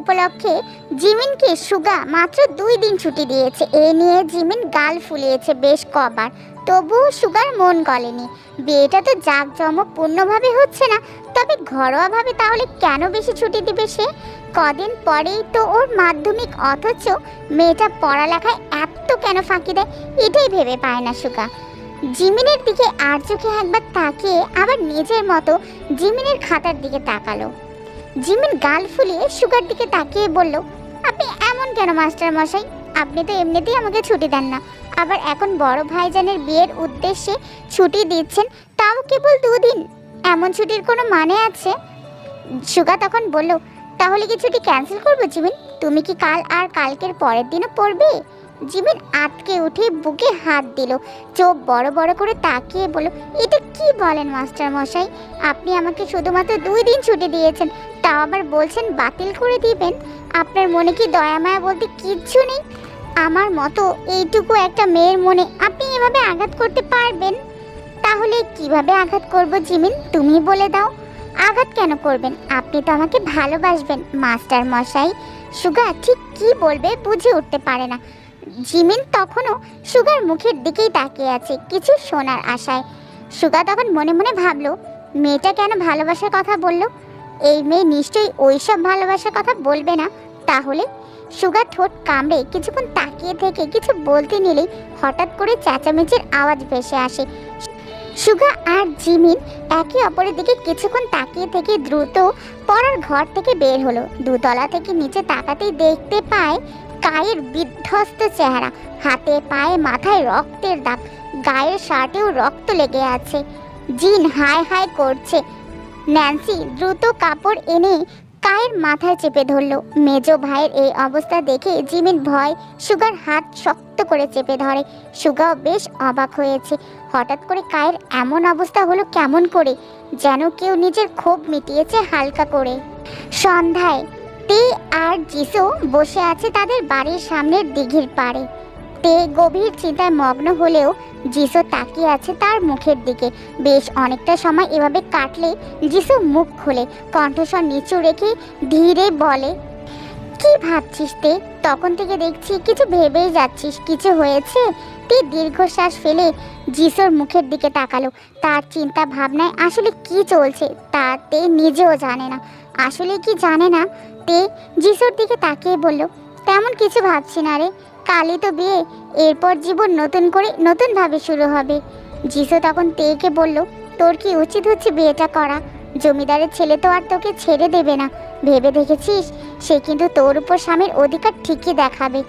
উপলক্ষে জিমিনকে সুগা মাত্র দুই দিন ছুটি দিয়েছে। এ নিয়ে জিমিন গাল ফুলিয়েছে বেশ কবার। তবুও সুগার মন গলেনি। বিয়েটা তো জাঁকজমকপূর্ণভাবে হচ্ছে না, তবে ঘরোয়াভাবে তাহলে কেন বেশি ছুটি দিবে সে? কদিন পরেই তো ওর মাধ্যমিক, অথচ মেয়েটা পড়ালেখায় এত কেন ফাঁকি দেয়, এটাই ভেবে পায় না সুগা। জিমিনের দিকে আর চোখে একবার তাকিয়ে আবার নিজের মতো জিমিনের খাতার দিকে তাকালো। জিমিন গাল ফুলিয়ে সুগার দিকে তাকিয়ে বলল, আপনি এমন কেন, মাস্টার মশাই? আপনি তো এমনিতেই আমাকে ছুটি দেন না। আবার এখন বড় ভাইজানের বিয়ের উদ্দেশ্যে ছুটি দিচ্ছেন, তাও কেবল দুদিন। এমন ছুটির কোনো মানে আছে? সুগা তখন বলল, তাহলে কি ছুটি ক্যান্সেল করব, জিমিন? তুমি কি কাল আর কালকের পরের দিনও পড়বে? জিমিন আটকে উঠে বুকে হাত দিল। চোখ বড় বড় করে তাকিয়ে বলল, এটা কি বলেন, মাস্টার মশাই? আপনি আমাকে শুধুমাত্র দুই দিন ছুটি দিয়েছেন, তাও আবার বলছেন বাতিল করে দিবেন। আপনার মনে কি দয়া মায়া বলতে কিচ্ছু নেই? আমার মতো এইটুকু একটা মেয়ের মনে আপনি এভাবে আঘাত করতে পারবেন? তাহলে কীভাবে আঘাত করব জিমিন? তুমি বলে দাও। আঘাত কেন করবেন? আপনি তো আমাকে ভালোবাসবেন, মাস্টার মশাই। সুগা ঠিক কি বলবে বুঝে উঠতে পারে না। জিমিন তখনও সুগার মুখের দিকেই তাকিয়ে আছে কিছু শোনার আশায়। সুগা তখন মনে মনে ভাবলো, মেয়েটা কেন ভালোবাসার কথা বলল? এই মেয়ে নিশ্চয়ই ওইসব ভালোবাসার কথা বলবে না। তাহলে? সুগা ঠোঁট কামড়ে কিছুক্ষণ তাকিয়ে থেকে কিছু বলতে নিলেই হঠাৎ করে চেঁচামেচির আওয়াজ ভেসে আসে। সুগা আর জিমিন একে অপরের দিকে কিছুক্ষণ তাকিয়ে থেকে দ্রুত পড়ার ঘর থেকে বের হলো। দুতলা থেকে নিচে তাকাতেই দেখতে পায় কায়ের বিধ্বস্ত চেহারা। হাতে পায়ে মাথায় রক্তের দাগ। গায়ের শার্টেও রক্ত লেগে আছে। জিন হাই হাই করছে। ন্যান্সি দ্রুত কাপড় এনে কায়ের মাথায় চেপে ধরলো। মেজো ভাইয়ের এই অবস্থা দেখে জিমিন ভয়, সুগার হাত শক্ত করে চেপে ধরে। সুগাও বেশ অবাক হয়েছে। হঠাৎ করে কায়ের এমন অবস্থা হলো কেমন করে? যেন কেউ নিজের ক্ষোভ মিটিয়েছে হালকা করে। সন্ধ্যায় তে আর জিসু বসে আছে তাদের বাড়ির সামনের দিঘির পাড়ে। তে গভীর চিন্তায় মগ্ন হলেও জিসু তাকিয়ে আছে তার মুখের দিকে। বেশ অনেকটা সময় এভাবে কাটলে জিসু মুখ খোলে, কণ্ঠস্বর নিচু রেখে ধীরে বলে, কি ভাবছিস তে? তখন থেকে দেখছি কিছু ভেবেই যাচ্ছিস। কিছু হয়েছে? তে দীর্ঘশ্বাস ফেলে জিসুর মুখের দিকে তাকালো। তার চিন্তা ভাবনায় আসলে কি চলছে তা তে নিজেও জানে না। আসলে কি জানে না? তে যিশুর দিকে তাকিয়ে বলল, তেমন কিছু ভাবছি না রে। কালই তো বিয়ে, এরপর জীবন নতুন করে নতুনভাবে শুরু হবে। যিশু তখন তেকে বলল, তোর কি উচিত হচ্ছে বিয়েটা করা? জমিদারের ছেলে তো আর তোকে ছেড়ে দেবে না। ভেবে দেখেছিস? সে কিন্তু তোর উপর স্বামীর অধিকার ঠিকই দেখাবে।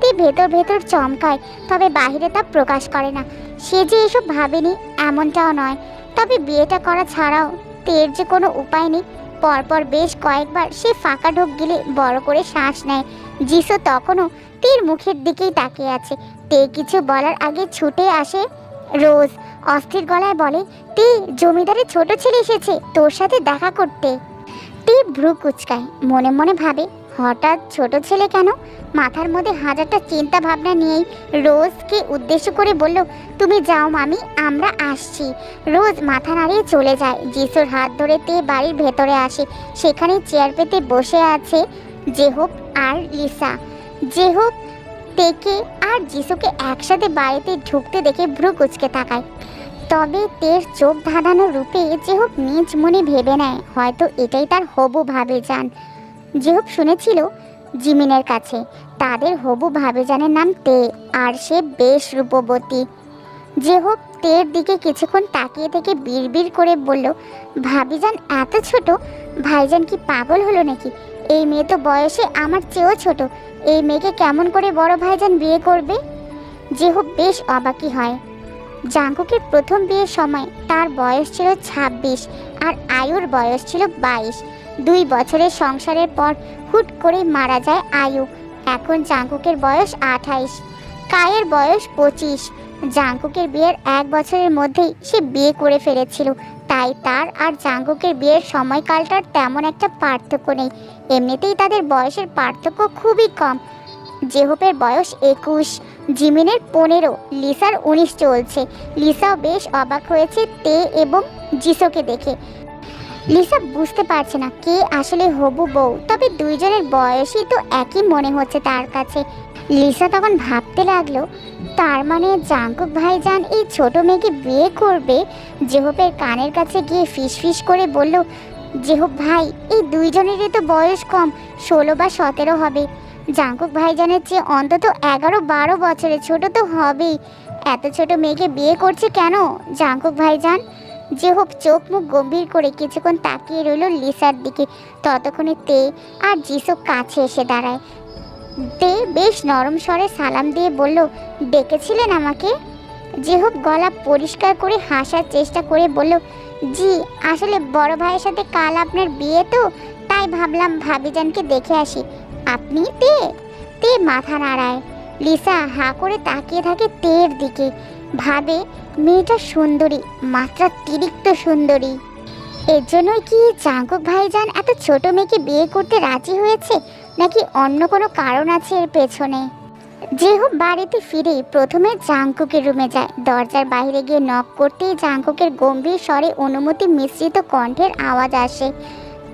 তে ভেতর ভেতর চমকায়, তবে বাহিরে তা প্রকাশ করে না। সে যে এসব ভাবেনি, এমনটাও নয়। তবে বিয়েটা করা ছাড়াও, তের যে কোনো উপায় নেই। পরপর বেশ কয়েকবার সে ফাঁকা ঢোক গিলে বড় করে শ্বাস নেয়। যিশু তখনও তীর মুখের দিকেই তাকিয়ে আছে। তে কিছু বলার আগে ছুটে আসে রোজ। অস্থির গলায় বলে, তে, জমিদারের ছোট ছেলে এসেছে তোর সাথে দেখা করতে। তে ভ্রু কুচকায়, মনে মনে ভাবে হঠাৎ ছোট ছেলে কেন? মাথার মধ্যে হাজারটা চিন্তা ভাবনা নিয়েই রোজকে উদ্দেশ্য করে বলল, তুমি যাও মামি, আমরা আসছি। রোজ মাথা নাড়িয়ে চলে যায়। যিশুর হাত ধরে তে বাড়ির ভেতরে আসে। সেখানে চেয়ার পেতে বসে আছে জেহব আর লিসা। জেহব তেকে আর যিশুকে একসাথে বাড়িতে ঢুকতে দেখে ভ্রু কুচকে তাকায়। তবে তের চোখ ধাঁধানো রূপে যেহব নিজ মনে ভেবে নেয়, হয়তো এটাই তার হবু ভাবে যান। যেহব শুনেছিল জিমিনের কাছে, তাদের হবু ভাবেজানের নাম তে, আর সে বেশ রূপবতী। হোক তের দিকে কিছুক্ষণ তাকিয়ে থেকে বিড়বিড় করে বলল, ভাবিজান এত ছোট, ভাইজান কি পাগল হলো নাকি? এই মেয়ে তো বয়সে আমার চেয়েও ছোট, এই মেয়েকে কেমন করে বড় ভাইজান বিয়ে করবে? হোক বেশ অবাকই হয়। জাঙ্কুকের প্রথম বিয়ের সময় তার বয়স ছিল ছাব্বিশ, আর আয়ুর বয়স ছিল বাইশ। দুই বছরের সংসারের পর হুট করে মারা যায় আয়ু। এখন জাঙ্কুকের বয়স আঠাইশ, কায়ের বয়স পঁচিশ। জাঙ্কুকের বিয়ের এক বছরের মধ্যেই সে বিয়ে করে ফেলেছিল। তাই তার আর জাঙ্কুকের বিয়ের সময়কালটার তেমন একটা পার্থক্য নেই। এমনিতেই তাদের বয়সের পার্থক্য খুবই কম। জেহপের বয়স একুশ, জিমিনের পনেরো, লিসার উনিশ চলছে। লিসাও বেশ অবাক হয়েছে তে এবং জিসোকে দেখে। লিসা বুঝতে পারছে না কে আসলে হবু বউ, তবে দুইজনের বয়সই তো একই মনে হচ্ছে তার কাছে। লিসা তখন ভাবতে লাগল, তার মানে জাঙ্কুক ভাইজান এই ছোট মেয়েকে বিয়ে করবে? জেহবের কানের কাছে গিয়ে ফিস ফিস করে বলল জেহব ভাই, এই দুইজনেরই তো বয়স কম, ষোলো বা সতেরো হবে। জাঙ্কুক ভাইজানের চেয়ে অন্তত এগারো বারো বছরের ছোট তো হবেই। এত ছোট মেয়েকে বিয়ে করছে কেন, জাঙ্কুক ভাইজান? যে হোক চোখ মুখ গম্ভীর করে কিছুক্ষণ তাকিয়ে রইল লিসার দিকে। ততক্ষণে তে আর জিসু কাছে এসে দাঁড়ায়। তে বেশ নরম স্বরে সালাম দিয়ে বলল, ডেকেছিলেন আমাকে? হোক গলা পরিষ্কার করে হাসার চেষ্টা করে বলল, জি, আসলে বড় ভাইয়ের সাথে কাল আপনার বিয়ে তো, তাই ভাবলাম ভাবিজানকে দেখে আসি। আপনি তে? তে মাথা নাড়ায়। লিসা হা করে তাকিয়ে থাকে তের দিকে। ভাবে মেয়েটা সুন্দরী মাত্রাতিরিক্ত সুন্দরী। এর জন্যই কি জাঙ্কুক ভাইজান এত ছোট মেয়েকে বিয়ে করতে রাজি হয়েছে, নাকি অন্য কোনো কারণ আছে এর পেছনে? যেহব বাড়িতে ফিরে প্রথমে জাঙ্কুকের রুমে যায়। দরজার বাইরে গিয়ে নক করতেই জাঙ্কুকের গম্ভীর স্বরে অনুমতি মিশ্রিত কণ্ঠের আওয়াজ আসে।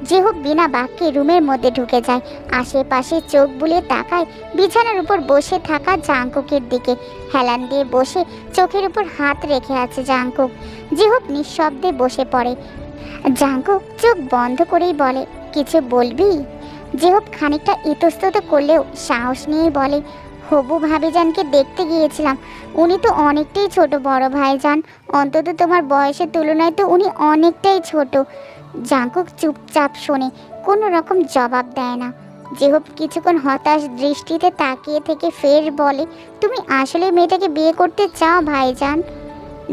যেহব বিনা বাক্যে রুমের মধ্যে ঢুকে যায়। আশেপাশে চোখ বুলিয়ে তাকায় বিছানার উপর বসে থাকা জাঙ্কুকের দিকে। হেলান দিয়ে বসে চোখের উপর হাত রেখে আছে জাঙ্কুক যেহব নিঃশব্দে বসে পড়ে। জাঙ্কুক চোখ বন্ধ করেই বলে, কিছু বলবি? যেহব খানিকটা ইতস্তত করলেও সাহস নিয়ে বলে, হবু ভাবিজানকে দেখতে গিয়েছিলাম। উনি তো অনেকটাই ছোট বড় ভাইজান। অন্তত তোমার বয়সের তুলনায় তো উনি অনেকটাই ছোট। জাঙ্কুক চুপচাপ শোনে কোনো রকম জবাব দেয় না। যেহব কিছুক্ষণ হতাশ দৃষ্টিতে তাকিয়ে থেকে ফের বলে, তুমি আসলে মেয়েটাকে বিয়ে করতে চাও, ভাইজান?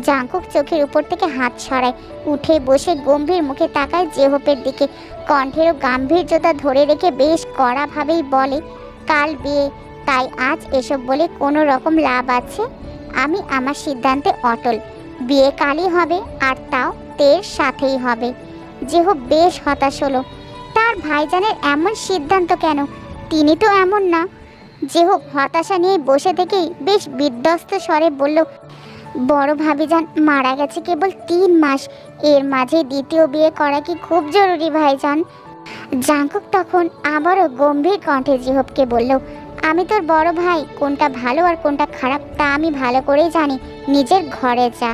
জাঙ্কুক চোখের উপর থেকে হাত সরায়, উঠে বসে গম্ভীর মুখে তাকায় জেহপের দিকে। কণ্ঠেরও গাম্ভীর্যতা ধরে রেখে বেশ কড়াভাবেই বলে, কাল বিয়ে, তাই আজ এসব বলে কোনো রকম লাভ আছে? আমি আমার সিদ্ধান্তে অটল। বিয়ে কালই হবে, আর তাও তের সাথেই হবে। যেহব বেশ হতাশ হলো। তার ভাইজানের এমন সিদ্ধান্ত কেন? তিনি তো এমন না। যেহব হতাশা নিয়ে বসে থেকেই বেশ বিধ্বস্ত স্বরে বলল, বড় ভাবিজান, মারা গেছে কেবল তিন মাস। এর মাঝে দ্বিতীয় বিয়ে করা কি খুব জরুরি ভাইজান? জাঙ্কুক তখন আবারও গম্ভীর কণ্ঠে জিহবকে বলল, আমি তোর বড় ভাই, কোনটা ভালো আর কোনটা খারাপ তা আমি ভালো করেই জানি। নিজের ঘরে যা।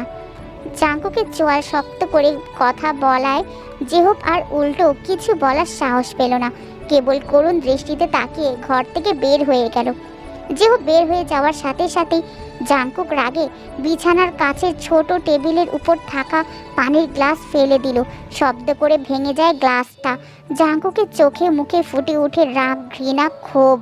জাঙ্কুকে চোয়াল শক্ত করে কথা বলায় জেহব আর উল্টো কিছু বলার সাহস পেল না। কেবল করুণ দৃষ্টিতে তাকিয়ে ঘর থেকে বের হয়ে গেল। জেহব বের হয়ে যাওয়ার সাথে সাথেই জাঙ্কুক রাগে বিছানার কাছে ছোট টেবিলের উপর থাকা পানির গ্লাস ফেলে দিল। শব্দ করে ভেঙে যায় গ্লাসটা। জাঙ্কুকের চোখে মুখে ফুটে ওঠে রাগ, ঘৃণা, ক্ষোভ।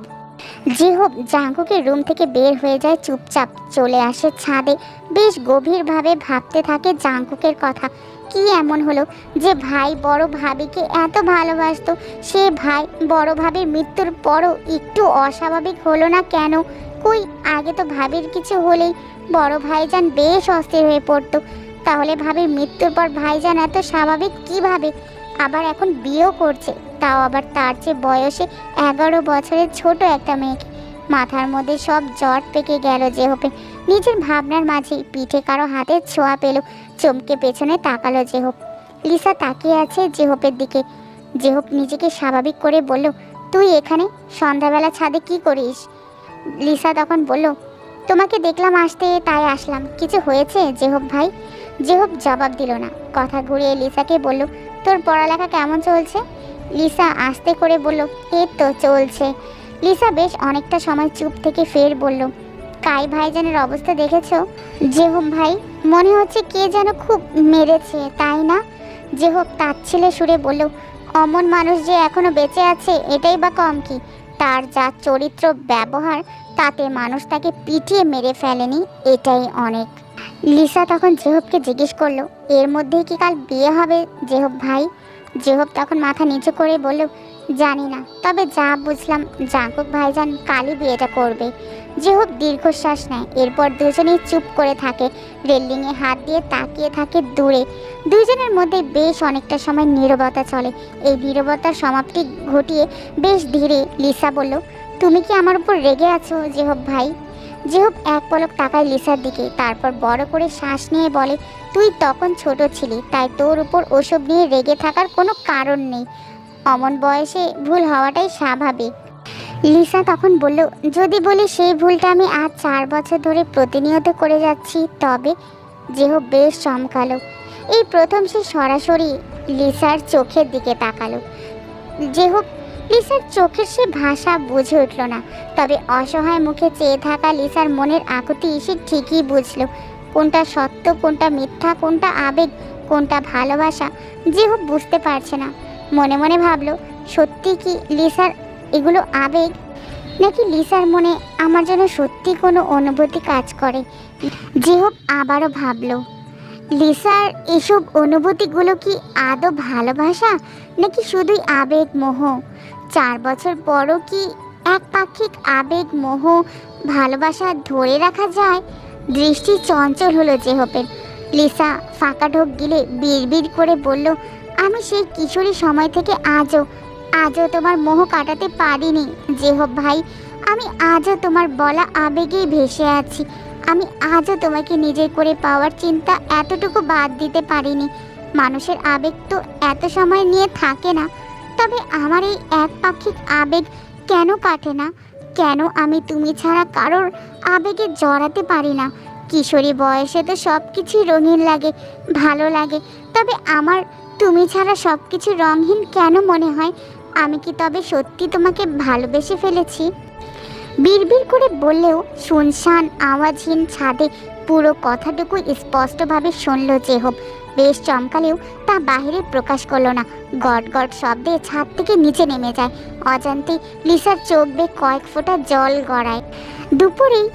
জিহব জাঙ্কুকের রুম থেকে বের হয়ে যায় চুপচাপ। চলে আসে ছাদে। বেশ গভীরভাবে ভাবতে থাকে জাঙ্কুকের কথা। কি এমন হলো যে ভাই বড় ভাবিকে এত ভালোবাসতো? সে ভাই বড় ভাবির মৃত্যুর পরও একটু অস্বাভাবিক হলো না কেন? কই, আগে তো ভাবির কিছু হলেই বড় ভাইজান বেশ অস্থির হয়ে পড়তো। তাহলে ভাবির মৃত্যুর পর ভাইজান এত স্বাভাবিক কীভাবে? আবার এখন বিয়েও করছে, তাও আবার তার চেয়ে বয়সে এগারো বছরের ছোট একটা মেয়েকে। মাথার মধ্যে সব জট পেকে গেল জেহপে নিজের ভাবনার মাঝে পিঠে কারও হাতে ছোঁয়া পেল, চমকে পেছনে তাকালো জেহপ। লিসা তাকিয়ে আছে জেহপের দিকে। জেহপ নিজেকে স্বাভাবিক করে বলল, তুই এখানে? সন্ধ্যাবেলা ছাদে কি করিস? লিসা তখন বলল, তোমাকে দেখলাম আসতে, তাই আসলাম। কিছু হয়েছে জেহব ভাই? জেহব জবাব দিল না। কথা ঘুরিয়ে লিসাকে বলল, তোর পড়ালেখা কেমন চলছে? লিসা আস্তে করে বলল, এই তো চলছে। লিসা বেশ অনেকটা সময় চুপ থেকে ফের বলল কাই ভাইজানের অবস্থা দেখেছ? জেহব ভাই, মনে হচ্ছে কে যেন খুব মেরেছে, তাই না? যে জেহব তার ছেলে সুরে বলল, অমন মানুষ যে এখনও বেঁচে আছে, এটাই বা কম কি? তার যা চরিত্র ব্যবহার, তাতে মানুষ তাকে পিটিয়ে মেরে ফেলেনি, এটাই অনেক। লিসা তখন জেহবকে জিজ্ঞেস করল, এর মধ্যেই কি কাল বিয়ে হবে জেহব ভাই? জেহব তখন মাথা নিচু করে বলল জানি না, তবে যা বুঝলাম, জাঙ্কুক ভাইজান কালই বিয়েটা করবে। জেহব দীর্ঘশ্বাস নেয়, এরপর দুজনেই চুপ করে থাকে, রেলিংয়ে হাত দিয়ে তাকিয়ে থাকে দূরে। দুজনের মধ্যে বেশ অনেকটা সময় নীরবতা চলে। এই নীরবতার সমাপ্তি ঘটিয়ে বেশ ধীরে লিসা বলল, তুমি কি আমার উপর রেগে আছো জেহব ভাই? যেহুক এক পলক তাকায় লিসার দিকে, তারপর বড় করে শ্বাস নিয়ে বলে, তুই তখন ছোট ছিলি, তাই তোর উপর ওসব নিয়ে রেগে থাকার কোনো কারণ নেই। অমন বয়সে ভুল হওয়াটাই স্বাভাবিক। লিসা তখন বলল, যদি বলি সেই ভুলটা আমি আজ চার বছর ধরে প্রতিনিয়ত করে যাচ্ছি, তবে যেহ বেশ চমকালো। এই প্রথম সে সরাসরি লিসার চোখের দিকে তাকালো। যে হোক লিসার চোখের সে ভাষা বুঝে উঠল না, তবে অসহায় মুখে চেয়ে থাকা লিসার মনের আকুতি সে ঠিকই বুঝলো। কোনটা সত্য, কোনটা মিথ্যা, কোনটা আবেগ, কোনটা ভালোবাসা যে হোক বুঝতে পারছে না। মনে মনে ভাবলো, সত্যি কি লিসার এগুলো আবেগ? নাকি লিসার মনে আমার জন্য সত্যি কোনো অনুভূতি কাজ করে? যে হোক, আবারও ভাবলো, লিসার এসব অনুভূতিগুলো কি আদৌ ভালোবাসা? নাকি শুধুই আবেগ মোহ? চার বছর পরও কি এক পাক্ষিক আবেগ মোহ ভালোবাসা ধরে রাখা যায়? দৃষ্টি চঞ্চল হলো জেহপের লিসা ফাঁকা ঢোক গিলে বিড়বিড় করে বলল আমি সেই কিশোরী সময় থেকে আজও আজও তোমার মোহ কাটাতে পারিনি। যে হোক ভাই, আমি আজও তোমার বলা আবেগেই ভেসে আছি। আমি আজও তোমাকে নিজের করে পাওয়ার চিন্তা এতটুকু বাদ দিতে পারিনি। মানুষের আবেগ তো এত সময় নিয়ে থাকে না। তবে আমার এই এক পাক্ষিক আবেগ কেন কাটে না? কেন আমি তুমি ছাড়া কারোর আবেগে জড়াতে পারি না? কিশোরী বয়সে তো সব কিছুই রঙিন লাগে, ভালো লাগে। তবে আমার তুমি ছাড়া সব কিছু রঙহীন কেন মনে হয়? আমি কি তবে সত্যি তোমাকে ভালোবেসে ফেলেছি? বিড়বিড় করে বললেও শুনশান আওয়াজহীন ছাদে পুরো কথাটুকু স্পষ্টভাবে শুনল যেহব বেশ চমকালেও তা বাহিরে প্রকাশ করল না। গট গট শব্দে ছাদ থেকে নিচে নেমে যায়। অজান্তে লিসার চোখ বেয়ে কয়েক ফোঁটা জল গড়ায়। দুপুরেই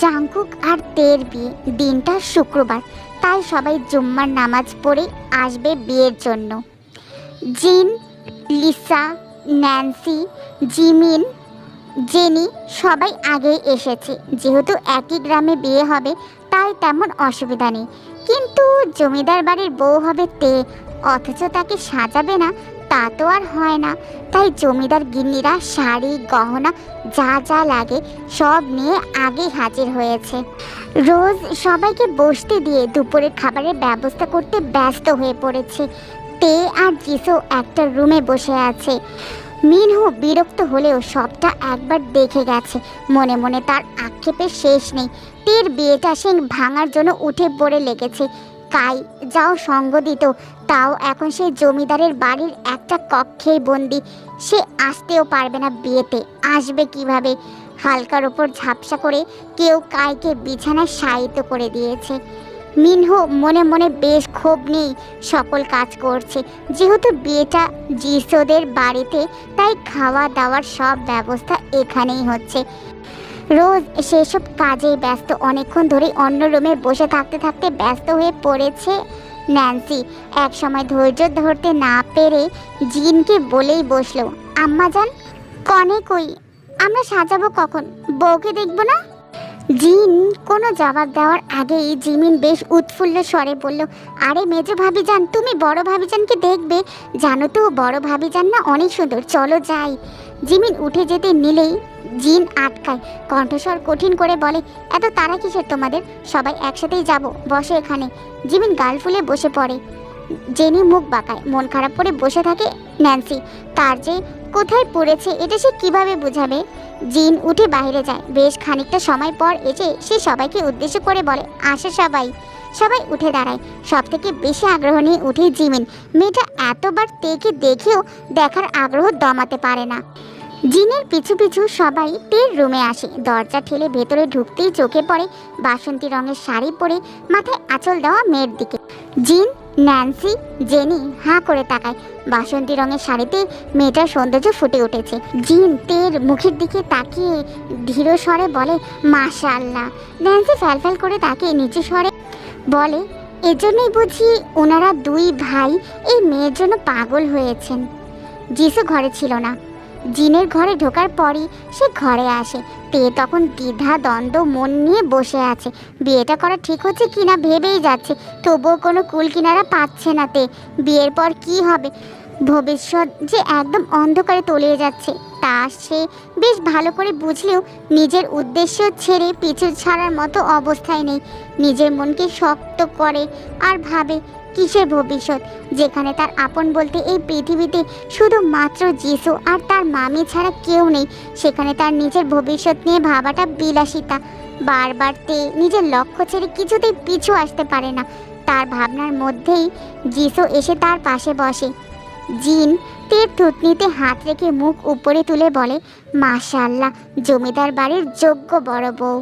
জাঙ্কুক আর তের বিয়ে দিনটা শুক্রবার। তাই সবাই জুম্মার নামাজ পড়ে আসবে বিয়ের জন্য। জিন, লিসা, ন্যান্সি, জিমিন, জেনি সবাই আগেই এসেছে। যেহেতু একই গ্রামে বিয়ে হবে, তাই তেমন অসুবিধা নেই। কিন্তু জমিদার বাড়ির বউ হবে তে, অথচ তাকে সাজাবে না, তা তো আর হয় না। তাই জমিদার গিন্নিরা শাড়ি, গহনা, যা যা লাগে সব নিয়ে আগে হাজির হয়েছে। রোজ সবাইকে বসতে দিয়ে দুপুরের খাবারের ব্যবস্থা করতে ব্যস্ত হয়ে পড়েছে। তে আর জিসো একটা রুমে বসে আছে। মিনহু বিরক্ত হলেও সবটা একবার দেখে গেছে। মনে মনে তার আক্ষেপের শেষ নেই। তের বিয়েটা সে ভাঙার জন্য উঠে পড়ে লেগেছে। কাই যাও সঙ্গ দিত। তাও এখন সে জমিদারের বাড়ির একটা কক্ষেই বন্দি। সে আসতেও পারবে না বিয়েতে। আসবে কীভাবে? হালকার ওপর ঝাপসা করে কেউ কাইকে বিছানায় শায়িত করে দিয়েছে। মিনহো মনে মনে বেশ ক্ষোভ নেই সকল কাজ করছে। যেহেতু বিয়েটা জিসোদের বাড়িতে, তাই খাওয়া দাওয়ার সব ব্যবস্থা এখানেই হচ্ছে। রোজ সেসব কাজেই ব্যস্ত। অনেকক্ষণ ধরে অন্য রুমে বসে থাকতে থাকতে ব্যস্ত হয়ে পড়েছে ন্যান্সি। এক সময় ধৈর্য ধরতে না পেরে জিনকে বলেই বসল আম্মা যান কনে কই? আমরা সাজাবো কখন? বউকে দেখব না? জিন, কোনো জবাব দেওয়ার আগেই জিমিন বেশ উৎফুল্ল স্বরে বলল, আরে মেজো ভাবিজান, তুমি বড় ভাবিজানকে দেখবে। জানো তো, বড় ভাবিজান না অনেক সুন্দর। চলো যাই। জিমিন উঠে যেতে নিলেই জিন আটকায়। কণ্ঠস্বর কঠিন করে বলে, এত তারা কিসের তোমাদের? সবাই একসাথেই যাব। বসে এখানে। জিমিন গাল ফুলে বসে পড়ে। জেনি মুখ বাঁকায়। মন খারাপ করে বসে থাকে ন্যান্সি। তার যে কোথায় পড়েছে এটা সে কীভাবে বোঝাবে? জিন উঠে বাইরে যায়। বেশ খানিকটা সময় পর এসে সে সবাইকে উদ্দেশ্য করে বলে, আসে সবাই। সবাই উঠে দাঁড়ায়। সব থেকে বেশি আগ্রহ নিয়ে উঠে জিমিন। মেয়েটা এতবার তেকে দেখেও দেখার আগ্রহ দমাতে পারে না। জিনের পিছু পিছু সবাই তের রুমে আসে। দরজা ঠেলে ভেতরে ঢুকতেই চোখে পড়ে বাসন্তী রঙের শাড়ি পরে মাথায় আঁচল দেওয়া মেয়ের দিকে। জিন ন্যান্সি, জেনি, হাঁ করে তাকায়। বাসন্তী রঙের শাড়িতে মেয়েটার সৌন্দর্য ফুটে উঠেছে। জিন তের মুখের দিকে তাকিয়ে ধীর স্বরে বলে মাশাল্লাহ ন্যান্সি ফ্যালফ্যাল করে তাকে নিচে স্বরে বলে, এজন্যই বুঝি ওনারা দুই ভাই এই মেয়ের জন্য পাগল হয়েছেন। যিশু ঘরে ছিল না। জিনের ঘরে ঢোকার পরই সে ঘরে আসে। তে তখন দ্বিধা, দ্বন্দ্ব, মন নিয়ে বসে আছে। বিয়েটা করা ঠিক হচ্ছে কিনা ভেবেই যাচ্ছে। তবুও কোনো কুল কিনারা পাচ্ছে না তে। বিয়ের পর কি হবে? ভবিষ্যৎ যে একদম অন্ধকারে তলিয়ে যাচ্ছে, তা সে বেশ ভালো করে বুঝলেও নিজের উদ্দেশ্য ছেড়ে পিছু ছাড়ার মতো অবস্থায় নেই। নিজের মনকে শক্ত করে আর ভাবে কিসের ভবিষ্যৎ? যেখানে তার আপন বলতে এই পৃথিবীতে শুধুমাত্র যিশু আর তার মামি ছাড়া কেউ নেই। সেখানে তার নিজের ভবিষ্যৎ নিয়ে ভাবাটা বিলাসিতা। বারবার তে নিজের লক্ষ্য ছেড়ে কিছুতেই পিছু আসতে পারে না। তার ভাবনার মধ্যেই যিশু এসে তার পাশে বসে। জিন তীর থুতনিতে হাত রেখে মুখ উপরে তুলে বলে মাশাল্লাহ জমিদার বাড়ির যোগ্য বড় বউ।